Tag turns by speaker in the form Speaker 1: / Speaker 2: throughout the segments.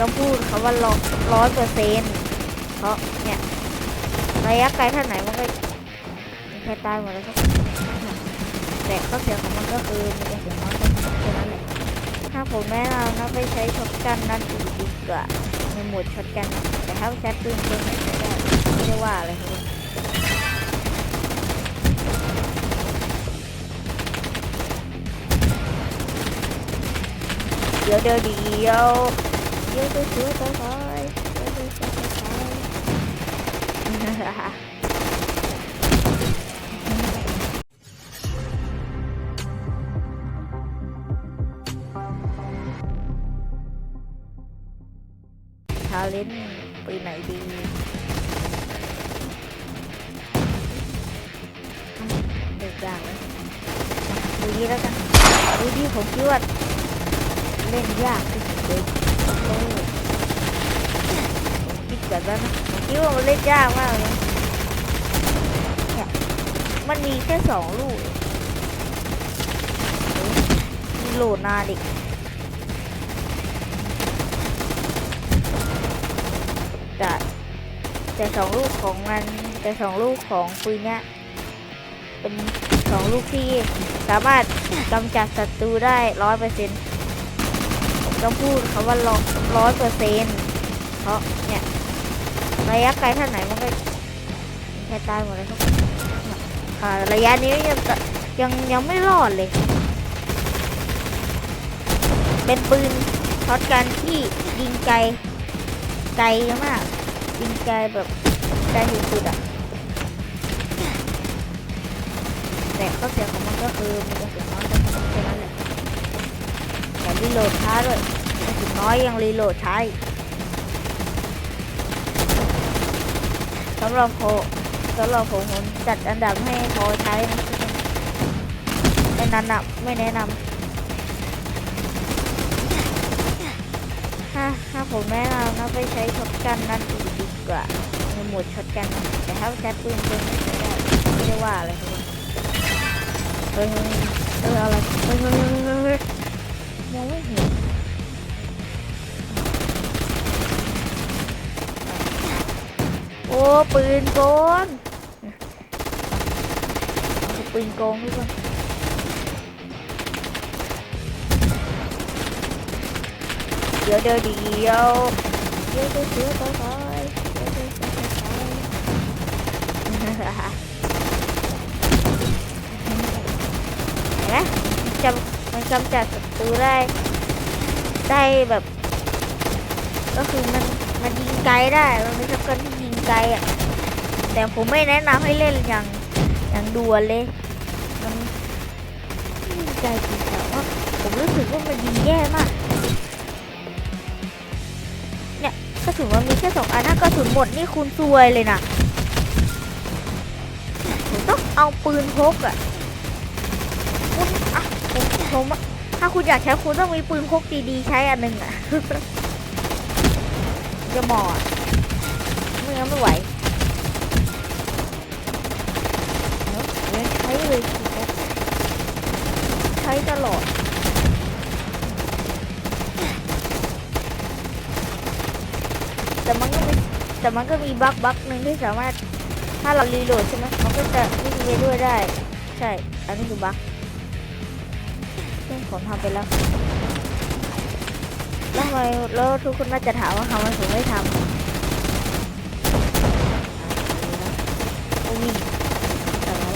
Speaker 1: ต้องพูดคำว่าร้อยเปอร์เซ็นต์เพราะเนี่ยระยะไกลเท่าไหนมันก็แค่ตายหมดแล้วก็แต่ข้อเสียของมันก็คือมันจะเสียน้อยไปแค่นั้นแหละถ้าผมแนะนำนะไปใช้ช็อตกันนั่นอีกดีกว่าในหมดช็อตกันแต่ถ้าใช้ปืนเองไม่ได้ไม่ได้ว่าอะไรครับเดี๋ยวเดี๋ยวเดี๋ยว เดี๋ยวเดี๋ยวเดี๋ยวเดี๋ยวเดี๋ยวเดี๋ยวยวเดี๋ยวยชาเลนจ์ปืนไหนดีเด็กอย่างเลยดูดีแล้วกันดูดีผมคิดว่าเล่นยากที่สุดเลย คิดแบบนั้นนะผมคิดว่ามันเล่นยากมากเลยเนี่ยมันมีแค่สองลูกเองเฮ้ยโหลดนาดิแต่แต่สองลูกของมันแต่สองลูกของปืนเนี้ยเป็นสองลูกที่สามารถกำจัดศัตรูได้ร้อยเปอร์เซ็นต์ ต้องพูดคำว่าร้อยเปอร์เซ็นต์เพราะเนี่ยระยะไกลเท่าไหนมันก็แค่ตายหมดเลยครับอ่าระยะนี้ยังยังยังไม่รอดเลย เป็นปืนช็อตกันที่ยิงไกลไกลมากยิงไกลแบบไกลสุดๆอะแต่ข้อเสียของมันก็คือมันจะเสียน้อยแค่นั้นแหละแต่ รีโหลดช้าด้วยถึงน้อยยังรีโหลดช้าสำหรับโคสำหรับผมผมจัดอันดับให้พอใช้นะไม่แนะนำไม่แนะนำถ้าถ้าผมแนะนำนะไปใช้ช็อตกันนั่นดีกว่าในโหมดช็อตกันแต่ถ้าใช้ปืนเองไม่ได้ไม่ได้ว่าอะไรครับเฮ้ยเฮ้ยเฮ้ยอะไรเฮ้ยเฮ้ยเฮ้ยเฮ้ยเฮ้ย đâu ấy hiểu โอ้ปืนโกนปืนโกงทุกคนเดี๋ยวเดี๋ยวเดี๋ยวเดี๋ยวเดี๋ยวเดี๋ยวต่อไปเดี๋ยวเดี๋ยวต่อไปนะจำมันจำจัด ตูได้ ได้แบบ ก็คือมันมันยิงไกลได้มันเป็นช็อตกันที่ยิงไกลอะแต่ผมไม่แนะนำให้เล่นอย่างอย่างด่วนเลยมันยิงไกลจริงแต่ว่าผมรู้สึกว่ามันยิงแย่มากเนี่ยกระสุนมันมีแค่สองอันถ้ากระสุนหมดนี่คุณซวยเลยนะผมต้องเอาปืนพกอะคุณอะผมผมอะาคุณอยากใช้คุณต้องมีปืนพกดีๆใช้อันหนึ่งอะจะเหมออะไม่งั้นไม่ไหวเดี๋ยวเดี๋ยวใช้เลยใช้ตลอดแต่มันก็มีแต่มันก็มีบั๊กบั๊กหนึ่งที่สามารถถ้าเรารีโหลดใช่ไหมมันก็จะวิ่งไปด้วยได้ ใช่ อันนี้คือบั๊กึ่งผมทำไปแล้วแล้วทำไมแล้วทุกคนน่าจะถามว่าทำไมผมไม่ทำก็วิ่งแต่ว่า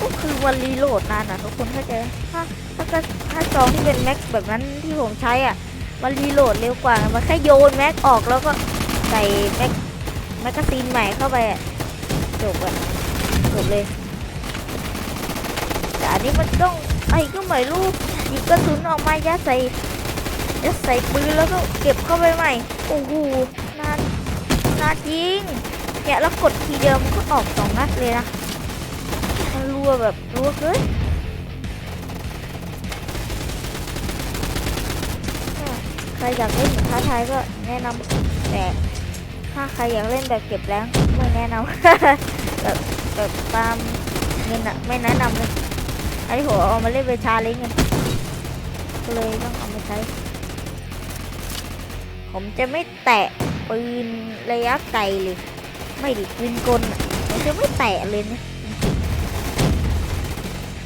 Speaker 1: ก็คือวันรีโหลดนานอะทุกคนเข้าใจถ้าถ้าก็ถ้าจองที่เป็นแม็กแบบนั้นที่ผมใช้อะมันรีโหลดเร็วกว่ามันแค่โยนแม็กออกแล้วก็ใส่แม็กแมกกาซีนใหม่เข้าไปอะจบอะจบเลยแต่อันนี้มันต้อง ไอ้ก็ไม่รู้หยิบกระสุนออกมายัดใส่ยัดใส่ปืนแล้วก็เก็บเข้าไปใหม่ โอ้โหนานนานจริงเนี่ยแล้วกดทีเดียวมันก็ออกสองนัดเลยนะมันรัวแบบรัวเกินใครอยากเล่นท้าทายก็แนะนำแต่ถ้าใครอยากเล่นแบบเก็บแรงไม่แนะนำแบบแบบตามเงินอะไม่แนะนำเลย อันนี้ผมเอามาเล่นเป็นชาเลนจ์ไงก็เลยต้องเอามาใช้ ผมจะไม่แตะปืนระยะไกลเลย ไม่ดิปืนกลผมจะไม่แตะเลยนะ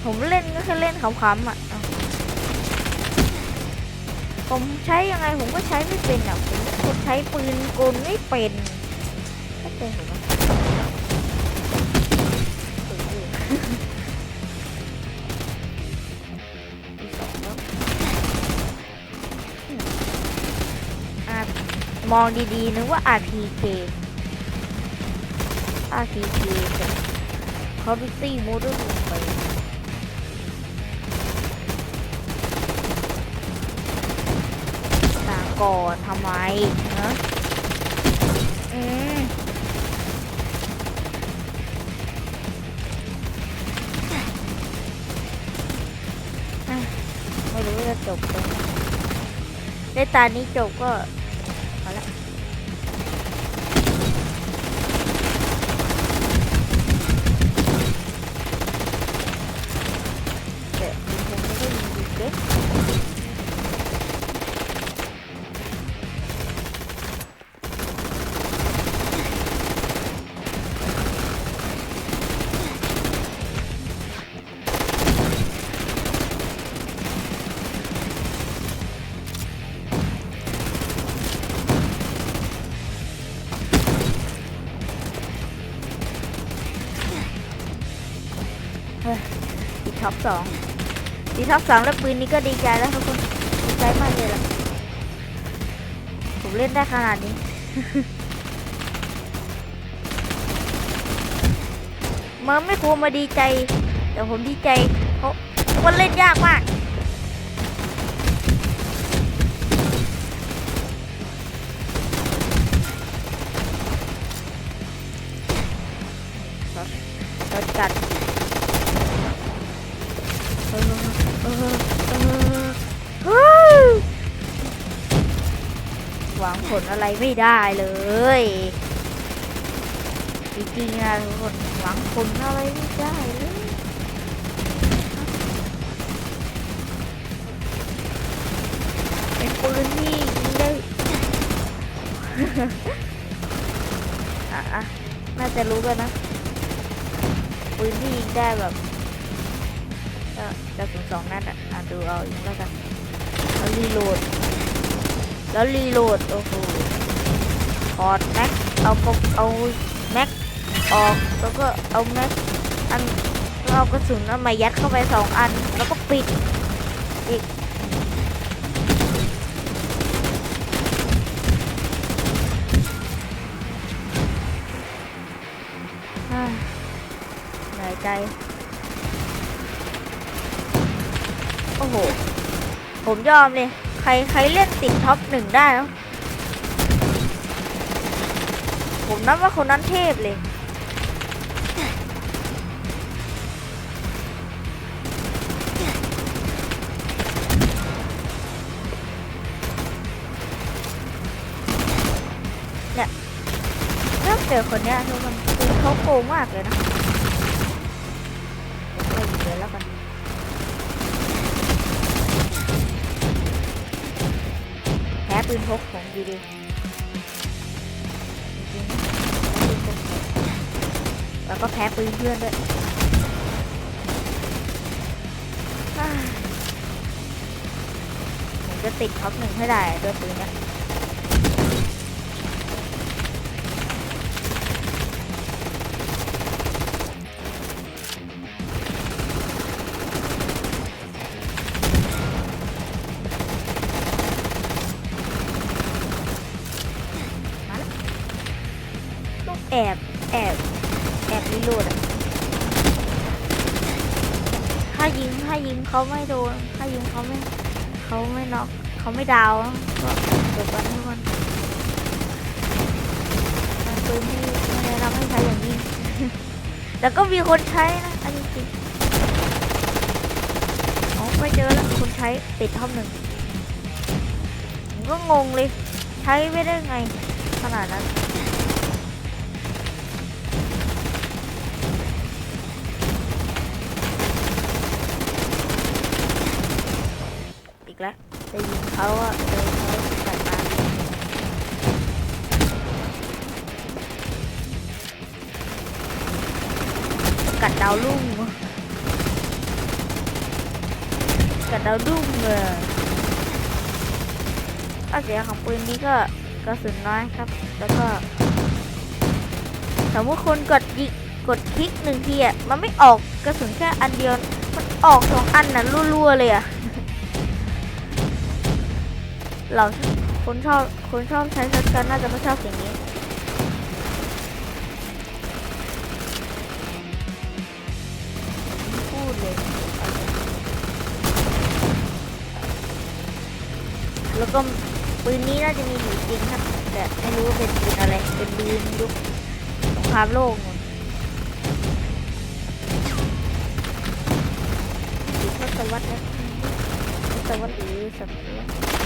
Speaker 1: ผมเล่นก็แค่เล่นขำๆอะผมใช้ยังไงผมก็ใช้ไม่เป็นอะผมใช้ปืนกลไม่เป็นเข้าใจผม มองดีๆนึกว่า RPG RPG คอร์ดิตี้โมดูไปตาก่อนทำไมฮะอืมไม่รู้จะจบตรงไหนในตานี้จบก็ พอ ท็อปสองติดท็อปสองแล้วปืนนี้ก็ดีใจแล้วทุกคนดีใจมากเลยล่ะผมเล่นได้ขนาดนี้มันไม่ควรมาดีใจ แต่ผมดีใจเพราะมันเล่นยากมาก หวังผลอะไรไม่ได้เลยจริงๆนะทุกคนหวังผลอะไรไม่ได้เลยเป็นปืนที่ยิงได้อะอะน่าจะรู้กันนะปืนที่ยิงได้แบบกระสุนสองนัดอะดูเอาอีกแล้วกันแล้วรีโหลด แล้วรีโหลดโอ้โหถอดแม็กเอากระเอาแม็กออกแล้วก็เอาแม็กอันแล้วเอากระสุนเอามายัดเข้าไปสองอัน แล้วก็ปิดอีกอ่าเหนื่อยใจ โอ้โห ผมยอมเลย รใครเล่นติดท็อปหนึ่งได้แล้วผมนับว่าคนนั้นเทพเลย เนี่ยถ้าเจอคนเนี้ยทุกคนคือเขาโกงมากเลยนะ ปืนพกของดีดีจริงๆปืนพกแล้วก็แพ้ปืนเพื่อนด้วยผมจะติดท็อปหนึ่งให้ได้ด้วยปืนเนี้ย องแอบแอบแอบรีโหลดอะถ้ายิงถ้ายิงเขาไม่โดนถ้ายิงเขาไม่เขาไม่น็อกเขาไม่ดาวก็จบกันทุกคนมันปืนที่ไม่ได้รับให้ใช้อย่างยิ่งแต่ก็มีคนใช้นะอันนี้จริงอ๋อไม่เจอแล้วคนใช้ติดท็อปหนึ่งผมก็งงเลย ใช้ไม่ได้ไงขนาดนั้น แล้วไปยิงเขาอะเขาตัดตากัดดาวลุ่งกัดดาวลุ่งเลยข้อเสียของปืนนี้ก็กระสุนน้อยครับ แล้วก็ สมมติคนกดยิงกดคลิกหนึ่งทีอะ มันไม่ออกกระสุนแค่อันเดียว มันออกสองอันน่ะรัวๆเลยอะ เราคนชอบคนชอบใช้ช็อตกันน่าจะไม่ชอบสิ่งนี้พูดเลยแล้วก็ปืนนี้น่าจะมีอยู่จริงครับ แต่ไม่รู้ว่าเป็นปืนอะไร เป็นปืนยุคสงครามโลกนู่นอีกทศวรรษนะทศวรรษหรือศตวรรษ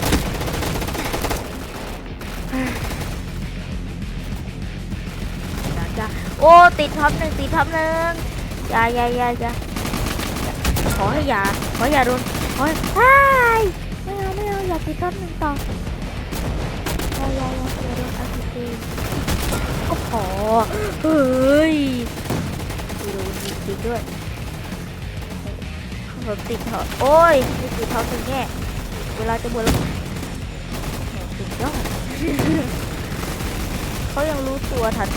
Speaker 1: จ้าโอ้ ติดท็อปหนึ่งติดท็อปหนึ่งอย่าอย่าอย่าอย่าขอให้อย่าขออย่าโดนขอให้ไม่เอาไม่เอาอย่าติดท็อปหนึ่งต่ออย่าอย่าอย่าโดนอาร์พีโอ้โหเฮ้ยดูดูจริงด้วยผมติดท็อปโอ้ยติดท็อปตรงแง่เวลาจะบวชแล้ว เขายังรู้ตัวทัน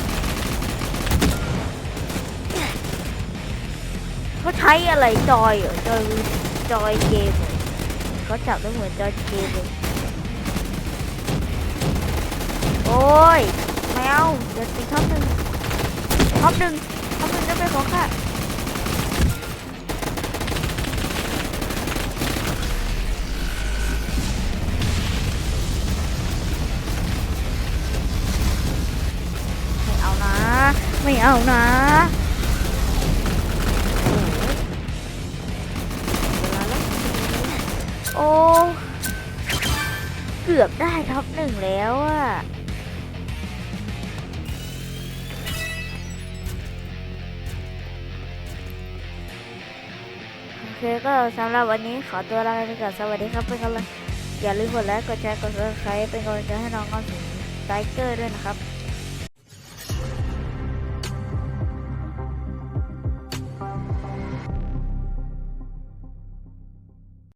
Speaker 1: เขาใช้อะไรจอยเหรอจอยจอยเกมเขาจับได้เหมือนจอยเกมเลยโอ้ยแมวเดี๋ยวตีท็อปหนึ่งท็อปหนึ่งท็อปหนึ่งจะเป็นของข้า เอานะโอ้เกือบได้ท็อปหนึ่งแล้วอะโอเคก็สำหรับวันนี้ขอตัวลาไปก่อนสวัสดีครับเป็นกำลังอย่าลืมกดไลค์กดแชร์กด subscribe เป็นกำลังใจให้น้องก้อนสูงไทเกอร์ด้วยนะครับ